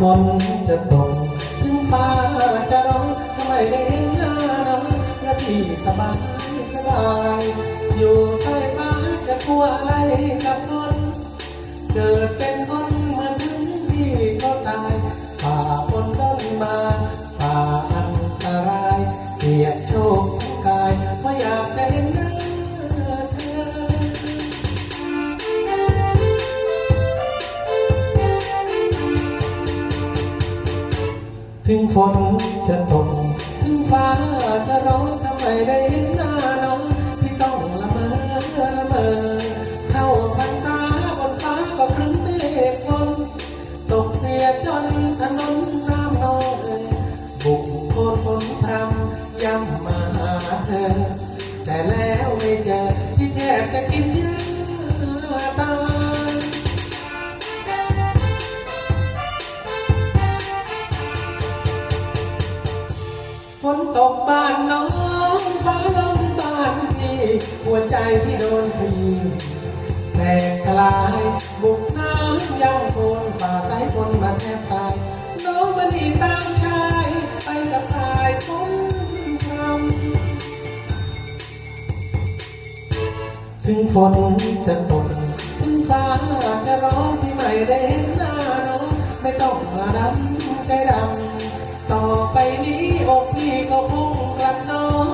ฝนจะตกถึงฟ้าจะร้องทำไมได้เห็นหน้าน้องและที่สบายสบายอยู่ใต้ฟ้าจะกลัวอะไรกับคนเกิดเป็นคนเหมือนถึงที่ก็ตายฝ่าฝนต้นมาฝ่าอันตรายเสียโชค ถึงฝนจะตก ถึงฟ้าจะร้องทำไมได้เห็นหน้าน้องที่ต้องละเมอละเมอเข้าพรรษาบนฟ้าก็ครึ้มเมฆฝนตกเสียจนถนนน้ำนองเอ่ยบุกโคนฝนพรำย้ำมาหาเธอ แต่แล้วไม่เจอ นตกบ้านน้องฟ้าลงบ้านพี่หัวใจที่โดนทีแตกสลายบุกน้ำยังโคนป่าสายฝนมาแทบตายน้องมันนีตามชายไปกับสายฝนพรำถึงฝนจะตกถึงฟ้าจะร้องที่ไม่ได้เห็นหน้าน้องไม่ต้องมาดำใจดำต่อไปนี้ อกพี่ก็คงกลับน้อง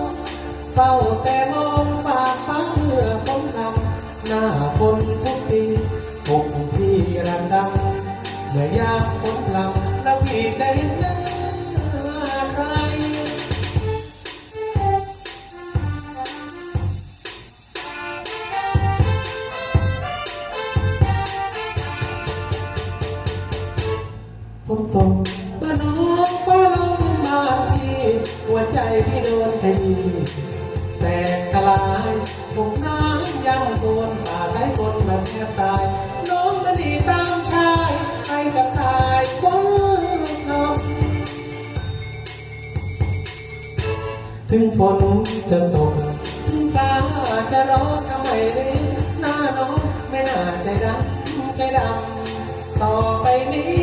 เฝ้าแต่มองฝากฟ้าเมื่อฝนนำหน้าฝนทุกปีอกพี่รันดำเมื่อยามฝนลำแล้วพี่จะเห็นหน้าใครฝนตกมาน้อง แตกสลายบุกน้ำยังโดนป่าสายฝนมาแทบตาย น้องก็ดีตามชายไปกับสายฝนนองถึงฝนจะตก ถึงฟ้าจะร้องทำไมได้หน้าน้องไม่น่าใจดำใจดำต่อไปนี้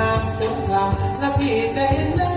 อกพี่ระดำเมื่อยามและพี่จะเห็นหน้